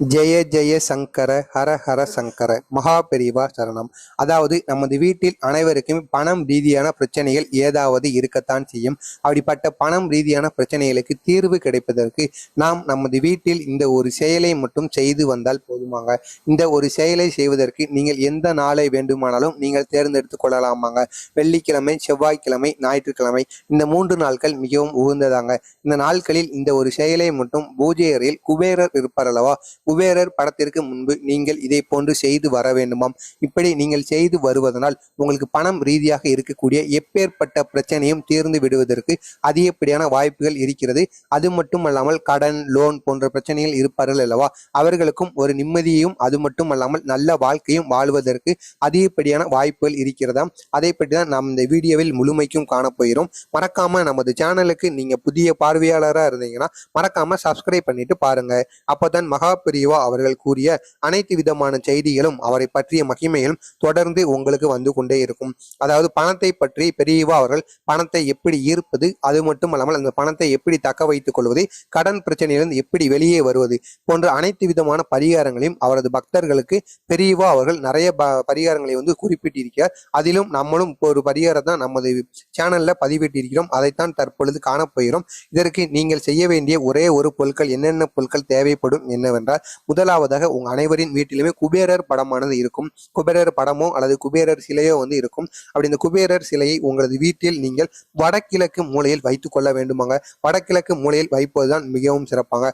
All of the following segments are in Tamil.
ஜெய ஜெய சங்கர ஹர ஹர சங்கர மகா பெரிவா சரணம். அதாவது நமது வீட்டில் அனைவருக்கும் பணம் ரீதியான பிரச்சனைகள் ஏதாவது இருக்கத்தான் செய்யும். அப்படிப்பட்ட பணம் ரீதியான பிரச்சனைகளுக்கு தீர்வு கிடைப்பதற்கு நாம் நமது வீட்டில் இந்த ஒரு செயலை மட்டும் செய்து வந்தால் போதுமாங்க. இந்த ஒரு செயலை செய்வதற்கு நீங்கள் எந்த நாளை வேண்டுமானாலும் நீங்கள் தேர்ந்தெடுத்துக் கொள்ளலாமாங்க. வெள்ளிக்கிழமை செவ்வாய்க்கிழமை ஞாயிற்றுக்கிழமை இந்த மூன்று நாட்கள் மிகவும் உகந்ததாங்க. இந்த நாட்களில் இந்த ஒரு செயலை மட்டும் பூஜை அறையில் குபேரர் இருப்பார் அல்லவா? குபேரர் படத்திற்கு முன்பு நீங்கள் இதை போன்று செய்து வர வேண்டுமாம். இப்படி நீங்கள் செய்து வருவதனால் உங்களுக்கு பணம் ரீதியாக இருக்கக்கூடிய எப்பேற்பட்ட பிரச்சனையும் தீர்ந்து விடுவதற்கு அதிகப்படியான வாய்ப்புகள் இருக்கிறது. அது மட்டுமல்லாமல் கடன் லோன் போன்ற பிரச்சனைகள் இருப்பார்கள் அல்லவா? அவர்களுக்கும் ஒரு நிம்மதியையும் அது மட்டுமல்லாமல் நல்ல வாழ்க்கையும் வாழ்வதற்கு அதிகப்படியான வாய்ப்புகள் இருக்கிறதாம் அதை பற்றி தான் நாம் இந்த வீடியோவில் முழுமைக்கும் காணப்போகிறோம் மறக்காம நமது சேனலுக்கு நீங்க புதிய பார்வையாளராக இருந்தீங்கன்னா மறக்காம சப்ஸ்கிரைப் பண்ணிட்டு பாருங்க. அப்பதான் மகா பெரியவா அவர்கள் கூறிய அனைத்து விதமான செய்திகளும் அவரை பற்றிய மகிமைகளும் தொடர்ந்து உங்களுக்கு வந்து கொண்டே இருக்கும். அதாவது பணத்தை பற்றி பெரியவா அவர்கள் பணத்தை எப்படி ஈர்ப்பது? அது மட்டும் அல்லாமல் அந்த பணத்தை எப்படி தக்க வைத்துக் கொள்வது? கடன் பிரச்சனையிலிருந்து எப்படி வெளியே வருவது? போன்ற அனைத்து விதமான பரிகாரங்களையும் அவரது பக்தர்களுக்கு பெரியவா அவர்கள் நிறைய பரிகாரங்களை வந்து குறிப்பிட்டிருக்கிறார். அதிலும் நம்மளும் இப்போ ஒரு பரிகாரம் தான் நமது சேனல்ல பதிவிட்டிருக்கிறோம். அதைத்தான் தற்பொழுது காணப்போகிறோம். இதற்கு நீங்கள் செய்ய வேண்டிய ஒரே ஒரு பொருட்கள் என்னென்ன பொருட்கள் தேவைப்படும் என்னவென்றால் முதலாவதாக உங்க அனைவரின் வீட்டிலுமே குபேரர் படமானது இருக்கும். குபேரர் படமோ அல்லது குபேரர் சிலையோ வந்து இருக்கும். அப்படி இந்த குபேரர் சிலையை உங்களது வீட்டில் நீங்கள் வடகிழக்கு மூலையில் வைத்துக் கொள்ள வேண்டுமாங்க. வடகிழக்கு மூலையில் வைப்பதுதான் மிகவும் சிறப்பாங்க.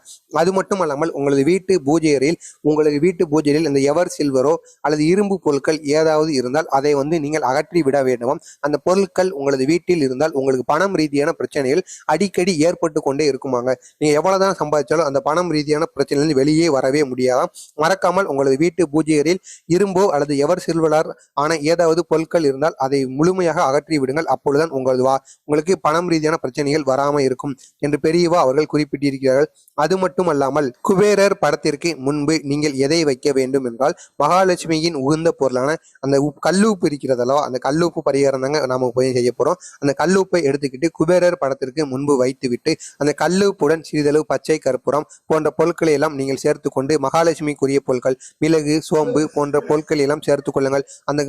அது மட்டும் அல்லாமல் உங்களது வீட்டு பூஜை அறையில் உங்களது வீட்டு பூஜையில் இந்த எவர் சில்வரோ அல்லது இரும்பு பொருட்கள் ஏதாவது இருந்தால் அதை வந்து நீங்கள் அகற்றி விட வேண்டுமாம். அந்த பொருட்கள் உங்களது வீட்டில் இருந்தால் உங்களுக்கு பணம் ரீதியான பிரச்சனைகள் அடிக்கடி ஏற்பட்டு கொண்டே இருக்குமாங்க. நீங்க எவ்வளவுதான் சம்பாதிச்சாலும் அந்த பணம் ரீதியான பிரச்சனையிலிருந்து வெளியே வரவே முடியாதாம். மறக்காமல் உங்களது வீட்டு பூஜையரில் இரும்போ அல்லது எவர் சில்வரார் ஆன ஏதாவது பொருட்கள் இருந்தால் அதை முழுமையாக அகற்றி விடுங்கள். அப்பொழுதுதான் உங்களது வா உங்களுக்கு பணம் ரீதியான பிரச்சனைகள் வராமல் இருக்கும் என்று பெரியவா அவர்கள் குறிப்பிட்டிருக்கிறார்கள். அது மட்டும் அல்லாமல் குபேரர் படத்திற்கு முன்பு நீங்கள் எதை வைக்க வேண்டும் என்றால் மகாலட்சுமியின் உகந்த பொருளான அந்த கல்லூப்பு கல்லுப்பு இருக்கிறதல்லவா? அந்த கல்லூப்பு பரிகாரம் தாங்க நாம போய் செய்ய போறோம். அந்த கல்லுப்பை எடுத்துக்கிட்டு குபேரர் படத்திற்கு முன்பு வைத்துவிட்டு அந்த கல்லுப்புடன் சிறிதளவு பச்சை கற்பூரம் போன்ற பொருட்களை எல்லாம் நீங்கள் சேர்த்து கொண்டு மகாலட்சுமிக்குரிய பொருட்கள் மிளகு சோம்பு போன்ற பொருட்கள் எல்லாம் சேர்த்து கொள்ளுங்கள். அந்த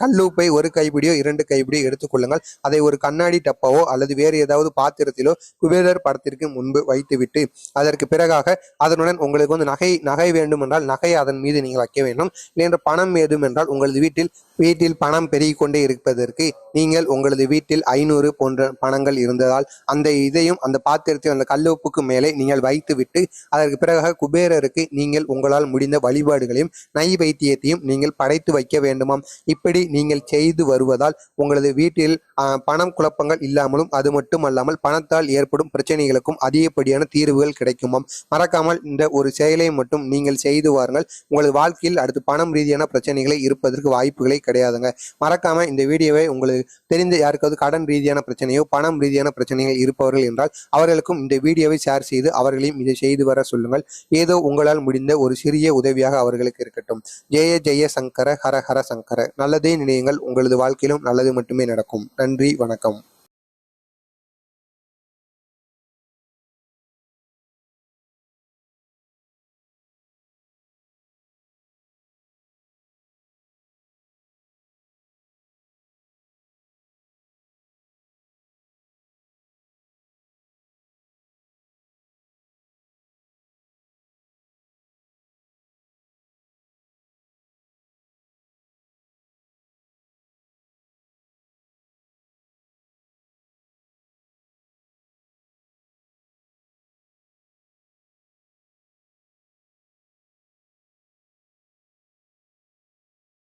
கல்லூப்பை கல்லுப்பை ஒரு கைப்பிடியோ இரண்டு கைப்பிடியோ எடுத்துக்கொள்ளுங்கள் அதை ஒரு கண்ணாடி டப்பாவோ அல்லது வேறு ஏதாவது பாத்திரத்திலோ குபேரர் படத்திற்கு முன்பு வைத்துவிட்டு அதற்கு பிறகாக அதனுடன் உங்களுக்கு வந்து நகை நகை வேண்டும் என்றால் நகை அதன் மீது நீங்கள் வைக்க வேண்டும். இல்லைன்ற பணம் ஏதும் என்றால் உங்களது வீட்டில் வீட்டில் பணம் பெருகிக் கொண்டே இருப்பதற்கு நீங்கள் உங்களது வீட்டில் ஐநூறு போன்ற பணங்கள் இருந்ததால் அந்த இதையும் அந்த பாத்திரத்தையும் அந்த கல்லுப்புக்கு மேலே நீங்கள் வைத்துவிட்டு அதற்கு பிறகு குபேரருக்கு நீங்கள் உங்களால் முடிந்த வழிபாடுகளையும் நை வைத்தியத்தையும் நீங்கள் படைத்து வைக்க வேண்டுமாம். இப்படி நீங்கள் செய்து வருவதால் உங்களது வீட்டில் பணம் குழப்பங்கள் இல்லாமலும் அது மட்டுமல்லாமல் பணத்தால் ஏற்படும் பிரச்சனைகளுக்கும் அதிகப்படியான தீர்வுகள் கிடைக்குமாம். மறக்காமல் இந்த ஒரு செயலை மட்டும் நீங்கள் செய்து வாருங்கள். உங்களது வாழ்க்கையில் அடுத்து பணம் ரீதியான பிரச்சனைகளை இருப்பதற்கு வாய்ப்புகளே கிடையாதுங்க. மறக்காம இந்த வீடியோவை உங்களுக்கு தெரிந்த யாருக்காவது கடன் ரீதியான பிரச்சனையோ பணம் ரீதியான பிரச்சனைகள் இருப்பவர்கள் என்றால் அவர்களுக்கும் இந்த வீடியோவை ஷேர் செய்து அவர்களையும் இதை செய்து வர சொல்லுங்கள். ஏதோ உங்களால் முடிந்த ஒரு சிறிய உதவியாக அவர்களுக்கு இருக்கட்டும். ஜெய ஜெய சங்கர ஹர ஹர சங்கர. நல்லதே நினையுங்கள். உங்களது வாழ்க்கையிலும் நல்லது மட்டுமே நடக்கும். நன்றி வணக்கம்.